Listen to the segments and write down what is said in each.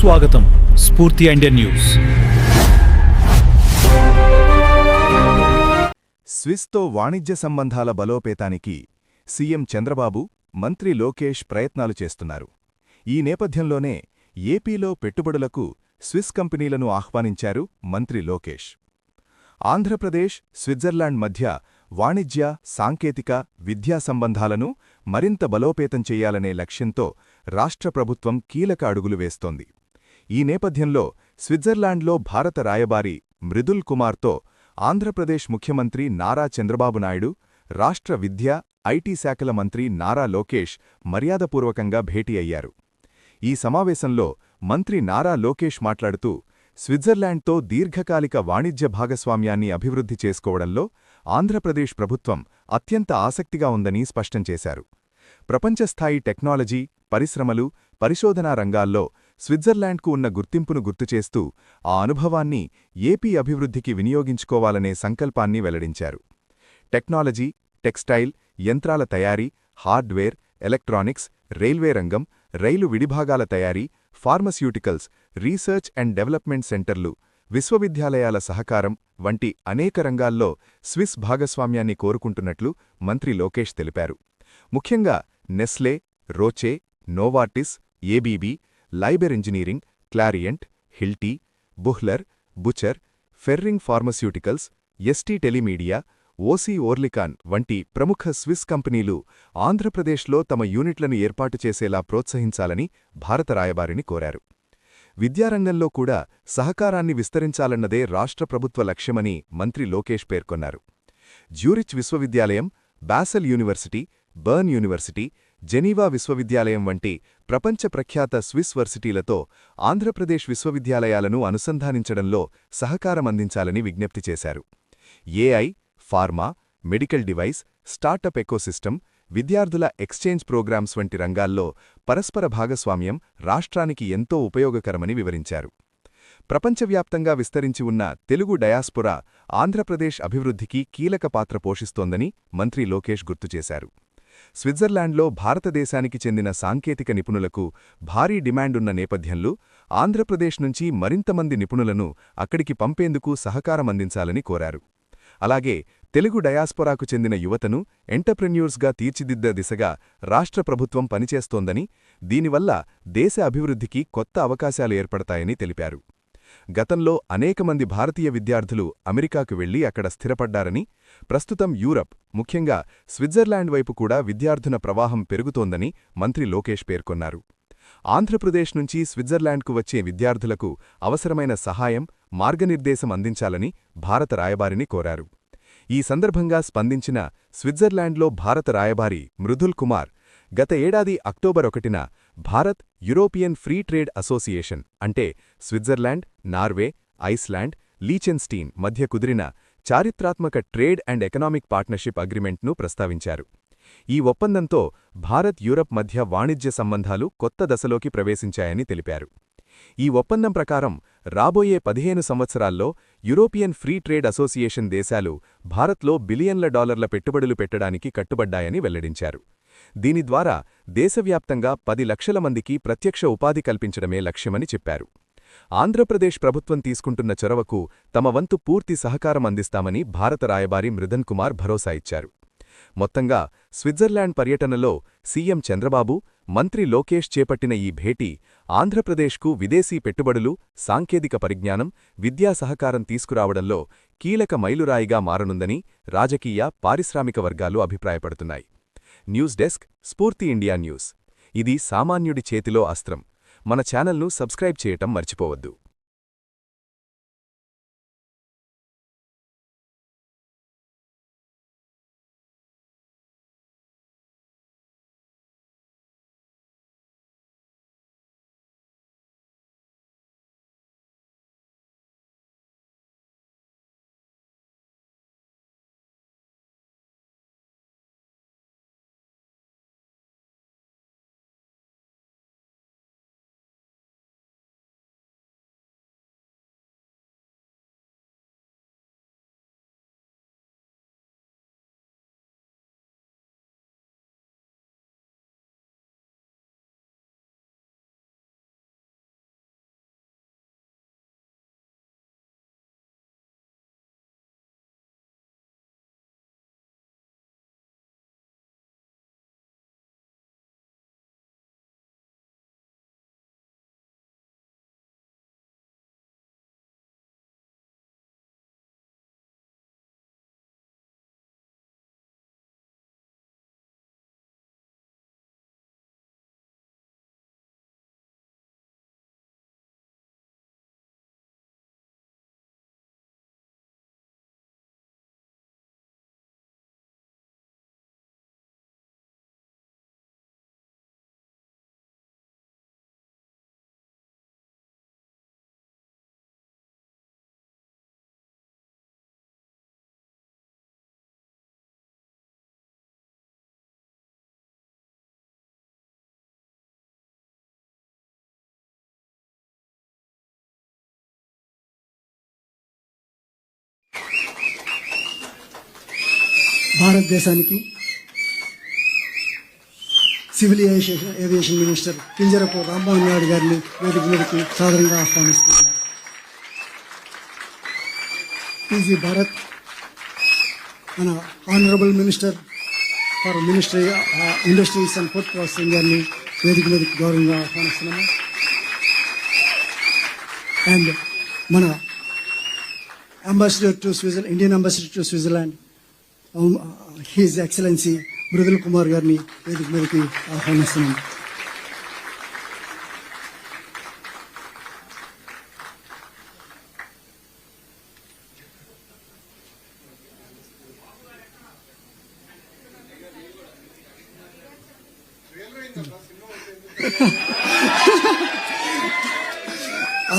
స్వాగతం స్ఫూర్తి Indian news. స్విస్తో వాణిజ్య సంబంధాల బలోపేతానికి సీఎం చంద్రబాబు మంత్రి లోకేష్ ప్రయత్నాలు చేస్తున్నారు. ఈ నేపథ్యంలోనే ఏపీలో పెట్టుబడులకు స్విస్ కంపెనీలను ఆహ్వానించారు మంత్రి లోకేష్. ఆంధ్రప్రదేశ్ స్విట్జర్లాండ్ మధ్య వాణిజ్య సాంకేతిక విద్యా సంబంధాలను మరింత బలోపేతం చేయాలనే లక్ష్యంతో రాష్ట్ర ప్రభుత్వం కీలక అడుగులు వేస్తోంది. ఈ నేపథ్యంలో స్విట్జర్లాండ్లో భారత రాయబారి మృదుల్ కుమార్తో ఆంధ్రప్రదేశ్ ముఖ్యమంత్రి నారా చంద్రబాబు నాయుడు రాష్ట్ర విద్య ఐటీ శాఖల మంత్రి నారా లోకేష్ మర్యాదపూర్వకంగా భేటీ అయ్యారు. ఈ సమావేశంలో మంత్రి నారా లోకేష్ మాట్లాడుతూ స్విట్జర్లాండ్తో దీర్ఘకాలిక వాణిజ్య భాగస్వామ్యాన్ని అభివృద్ధి చేసుకోవడంలో ఆంధ్రప్రదేశ్ ప్రభుత్వం అత్యంత ఆసక్తిగా ఉందని స్పష్టం చేశారు. ప్రపంచస్థాయి టెక్నాలజీ పరిశ్రమలు పరిశోధనా రంగాల్లో స్విట్జర్లాండ్కు ఉన్న గుర్తింపును గుర్తుచేస్తూ ఆ అనుభవాన్ని ఏపీ అభివృద్ధికి వినియోగించుకోవాలనే సంకల్పాన్ని వెల్లడించారు. టెక్నాలజీ టెక్స్టైల్ యంత్రాల తయారీ హార్డ్వేర్ ఎలక్ట్రానిక్స్ రైల్వే రంగం రైలు విడిభాగాల తయారీ ఫార్మస్యూటికల్స్ రీసెర్చ్ అండ్ డెవలప్మెంట్ సెంటర్లు విశ్వవిద్యాలయాల సహకారం వంటి అనేక రంగాల్లో స్విస్ భాగస్వామ్యాన్ని కోరుకుంటున్నట్లు మంత్రి లోకేష్ తెలిపారు. ముఖ్యంగా Nestle Roche Novartis ABB Leiber engineering Clariant Hilti Buhler Bucher Ferring pharmaceuticals ST Telemedia OC Oerlikon వంటి ప్రముఖ స్విస్ కంపెనీలు ఆంధ్రప్రదేశ్లో తమ యూనిట్లను ఏర్పాటు చేసేలా ప్రోత్సహించాలని భారత రాయబారిని కోరారు. విద్యారంగంలో కూడా సహకారాన్ని విస్తరించాలన్నదే రాష్ట్ర ప్రభుత్వ లక్ష్యమని మంత్రి లోకేష్ పేర్కొన్నారు. జ్యూరిచ్ విశ్వవిద్యాలయం Basel university Bern university Geneva విశ్వవిద్యాలయం వంటి ప్రపంచ ప్రఖ్యాత స్విస్ వర్సిటీలతో ఆంధ్రప్రదేశ్ విశ్వవిద్యాలయాలను అనుసంధానించడంలో సహకారం అందించాలని విజ్ఞప్తి చేశారు. AI pharma medical device startup ecosystem విద్యార్థుల ఎక్స్చేంజ్ ప్రోగ్రామ్స్ వంటి రంగాల్లో పరస్పర భాగస్వామ్యం రాష్ట్రానికి ఎంతో ఉపయోగకరమని వివరించారు. ప్రపంచవ్యాప్తంగా విస్తరించి ఉన్న తెలుగు డయాస్పురా ఆంధ్రప్రదేశ్ అభివృద్ధికి కీలక పాత్ర పోషిస్తోందని మంత్రి లోకేష్ గుర్తుచేశారు స్విట్జర్లాండ్లో భారతదేశానికి చెందిన సాంకేతిక నిపుణులకు భారీ డిమాండున్న నేపథ్యంలో ఆంధ్రప్రదేశ్ నుంచి మరింతమంది నిపుణులను అక్కడికి పంపేందుకు సహకారం అందించాలని కోరారు. అలాగే తెలుగు డయాస్పొరాకు చెందిన యువతను ఎంటర్ప్రెన్యూర్స్గా తీర్చిదిద్ద దిశగా రాష్ట్ర ప్రభుత్వం పనిచేస్తోందని దీనివల్ల దేశ అభివృద్ధికి కొత్త అవకాశాలు ఏర్పడతాయని తెలిపారు. గతంలో అనేకమంది భారతీయ విద్యార్థులు అమెరికాకు వెళ్ళి అక్కడ స్థిరపడ్డారని ప్రస్తుతం యూరప్ ముఖ్యంగా స్విట్జర్లాండ్ వైపు కూడా విద్యార్థున ప్రవాహం పెరుగుతోందని మంత్రి లోకేష్ పేర్కొన్నారు. ఆంధ్రప్రదేశ్ నుంచి స్విట్జర్లాండ్కు వచ్చే విద్యార్థులకు అవసరమైన సహాయం మార్గనిర్దేశం అందించాలని భారత రాయబారిని కోరారు. ఈ సందర్భంగా స్పందించిన స్విట్జర్లాండ్లో భారత రాయబారి మృదుల్ కుమార్ గత ఏడాది అక్టోబర్ ఒకటిన Bharat European free trade association అంటే స్విట్జర్లాండ్ నార్వే ఐస్లాండ్ లీచెన్స్టీన్ మధ్య కుదిరిన చారిత్రాత్మక ట్రేడ్ అండ్ ఎకనామిక్ పార్ట్నర్షిప్ అగ్రిమెంట్ను ప్రస్తావించారు. ఈ ఒప్పందంతో భారత్ యూరప్ మధ్య వాణిజ్య సంబంధాలు కొత్త దశలోకి ప్రవేశించాయని తెలిపారు. ఈ ఒప్పందం ప్రకారం రాబోయే పదిహేను సంవత్సరాల్లో యూరోపియన్ ఫ్రీ ట్రేడ్ అసోసియేషన్ దేశాలు భారత్లో బిలియన్ల డాలర్ల పెట్టుబడులు పెట్టడానికి కట్టుబడ్డాయని వెల్లడించారు. దీని ద్వారా దేశవ్యాప్తంగా పది లక్షల మందికి ప్రత్యక్ష ఉపాధి కల్పించడమే లక్ష్యమని చెప్పారు. ఆంధ్రప్రదేశ్ ప్రభుత్వం తీసుకుంటున్న చొరవకు తమ వంతు పూర్తి సహకారం అందిస్తామని భారత రాయబారి మృదన్ కుమార్ భరోసా ఇచ్చారు. మొత్తంగా స్విట్జర్లాండ్ పర్యటనలో సీఎం చంద్రబాబు మంత్రి లోకేష్ చేపట్టిన ఈ భేటీ ఆంధ్రప్రదేశ్కు విదేశీ పెట్టుబడులు సాంకేతిక పరిజ్ఞానం విద్యా సహకారం తీసుకురావడంలో కీలక మైలురాయిగా మారనుందని రాజకీయ పారిశ్రామిక వర్గాలు అభిప్రాయపడుతున్నాయి. News desk Spoorthi India news. ఇది సామాన్యుడి చేతిలో అస్త్రం. మన ఛానల్ను సబ్స్క్రైబ్ చేయటం మర్చిపోవద్దు. భారతదేశానికి civil aviation aviation minister Kinjarapu Rammohan Naidu గారిని వేదిక మీదకి సాదరంగా ఆహ్వానిస్తున్నారు. టీజీ భారత్ మన honourable minister for ministry industries and food processing గారిని వేదిక మీదకి గౌరవంగా ఆహ్వానిస్తున్నాము. అండ్ మన ambassador to Switzerland Indian ambassador to Switzerland his excellency Mridul Kumar గారిని వేదిక మీదకి ఆహ్వానిస్తున్నాం.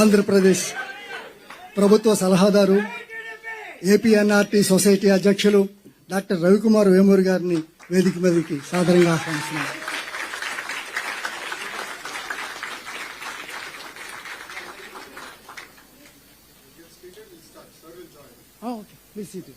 ఆంధ్రప్రదేశ్ ప్రభుత్వ సలహాదారు ఏపీఎన్ఆర్టీ సొసైటీ అధ్యక్షులు డాక్టర్ రవికుమార్ వేమూరి గారిని వేదిక మీదకి సాదరంగా ఆహ్వానిస్తున్నాం. ఓకే ప్లీజ్ సీట్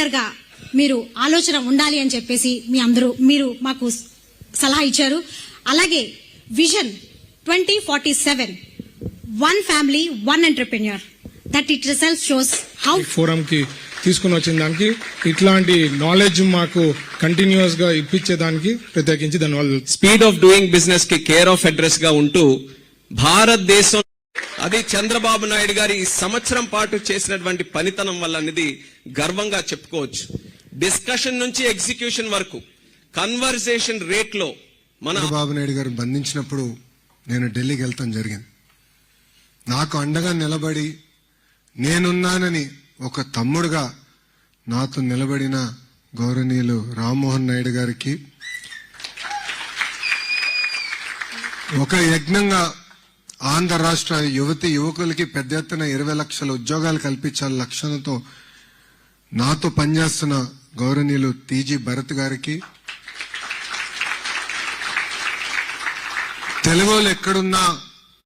ప్రొవైడర్గా మీరు ఆలోచన ఉండాలి అని చెప్పేసి మీ అందరూ మీరు మాకు సలహా ఇచ్చారు. అలాగే vision twenty forty seven one family one entrepreneur. That it result shows how forum కి తీసుకుని వచ్చిన దానికి ఇట్లాంటి నాలెడ్జ్ మాకు కంటిన్యూస్గా ఇప్పించేదానికి ప్రత్యేకించి ధన్యవాదాలు. స్పీడ్ ఆఫ్ డూయింగ్ బిజినెస్కి కేర్ ఆఫ్ అడ్రస్గా ఉంటూ భారతదేశం అది చంద్రబాబు నాయుడు గారి ఈ సంవత్సరం పాటు చేసినటువంటి పనితనం వల్ల అనేది గర్వంగా చెప్పుకోవచ్చు. డిస్కషన్ నుంచి ఎగ్జిక్యూషన్ వరకు కన్వర్సేషన్ రేట్లో మన చంద్రబాబు నాయుడు గారు బంధించినప్పుడు నేను ఢిల్లీకి వెళ్తాం జరిగింది. నాకు అండగా నిలబడి నేనున్నానని ఒక తమ్ముడుగా నాతో నిలబడిన గౌరవనీయులు రామ్మోహన్ నాయుడు గారికి ఒక యజ్ఞంగా ఆంధ్ర రాష్ట్ర యువతి యువకులకి పెద్ద ఎత్తున ఇరవై లక్షల ఉద్యోగాలు కల్పించాల లక్ష్యంతో నాతో పనిచేస్తున్న గౌరవనీయులు టీజీ భరత్ గారికి తెలుగులో ఎక్కడున్నా